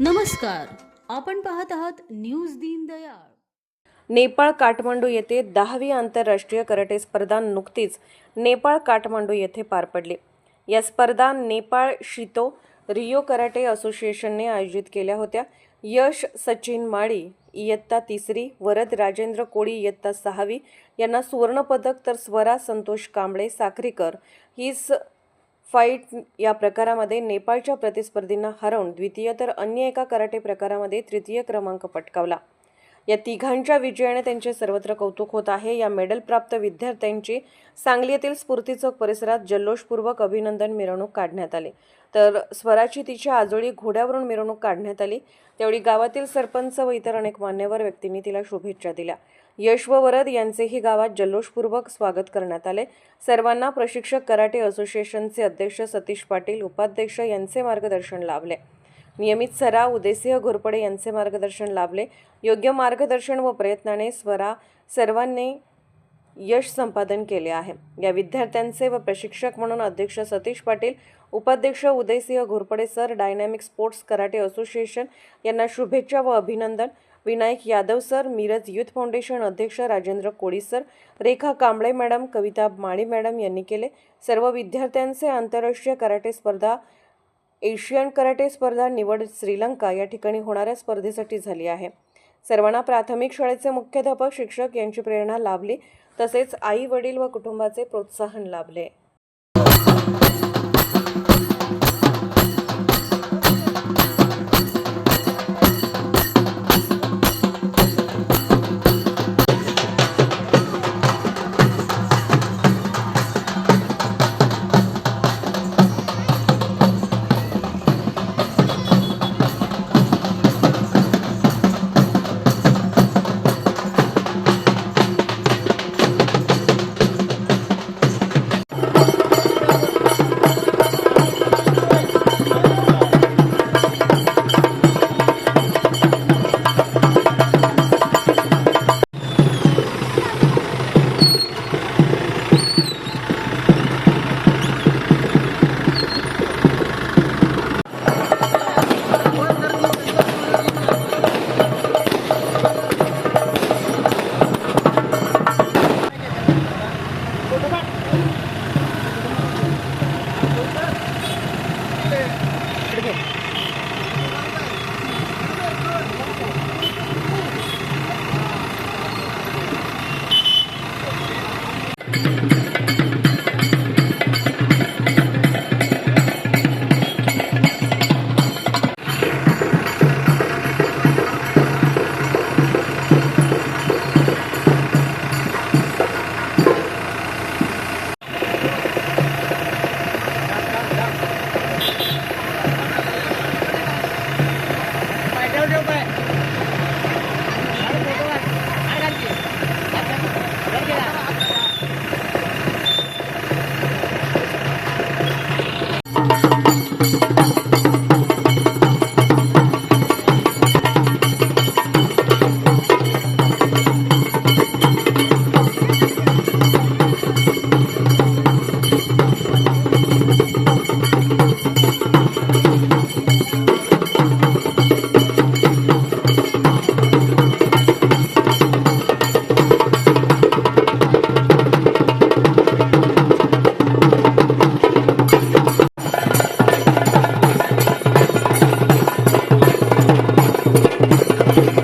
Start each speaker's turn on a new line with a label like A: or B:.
A: नमस्कार आपण पाहत आहात न्यूज दीनदयाळ
B: नेपाळ काठमांडू येथे दहावी आंतरराष्ट्रीय कराटे स्पर्धा नुकतीच नेपाळ काठमांडू येथे पार पडली. या स्पर्धा नेपाळ शितो रिओ कराटे असोसिएशनने आयोजित केल्या होत्या. यश सचिन माळी इयत्ता तिसरी वरद राजेंद्र कोळी इयत्ता सहावी यांना सुवर्णपदक तर स्वरा संतोष कांबळे साखरीकर. हीच फाईट या प्रकारामध्ये नेपाळच्या प्रतिस्पर्धींना हरवून द्वितीय तर अन्य एका कराटे प्रकारामध्ये तृतीय क्रमांक पटकावला. या तिघांच्या विजयाने त्यांचे सर्वत्र कौतुक होत आहे. या मेडल प्राप्त विद्यार्थ्यांची सांगली येथील स्फूर्ती चौक परिसरात जल्लोषपूर्वक अभिनंदन मिरवणूक काढण्यात आली. तर स्वराची तिच्या आजोळी घोड्यावरून मिरवणूक काढण्यात आली. त्यावेळी गावातील सरपंच व इतर अनेक मान्यवर व्यक्तींनी तिला शुभेच्छा दिल्या. यश व वरद यांचेही गावात जल्लोषपूर्वक स्वागत करण्यात आले. सर्वांना प्रशिक्षक कराटे असोसिएशनचे अध्यक्ष सतीश पाटील उपाध्यक्ष यांचे मार्गदर्शन लाभले. नियमित सराव उदयसिंह घोरपडे यांचे मार्गदर्शन लाभले. योग्य मार्गदर्शन व प्रयत्नाने स्वरा सर्वांनी यश संपादन केले आहे. या विद्यार्थ्यांचे व प्रशिक्षक म्हणून अध्यक्ष सतीश पाटील उपाध्यक्ष Udaysinh Ghorpade sir dynamic sports karate association यांना शुभेच्छा व अभिनंदन. Vinayak Yadav sir Miraj youth foundation अध्यक्ष Rajendra Koli sir Rekha Kamble madam Kavita Mali madam यांनी केले. सर्व विद्यार्थ्यांचे आंतरराष्ट्रीय कराटे स्पर्धा एशियन कराटे स्पर्धा निवड श्रीलंका या ठिकाणी होणाऱ्या स्पर्धेसाठी झाली आहे. सर्वांना प्राथमिक शाळेचे मुख्याध्यापक शिक्षक यांची प्रेरणा लाभली. तसेच आई वडील व कुटुंबाचे प्रोत्साहन लाभले. Thank you.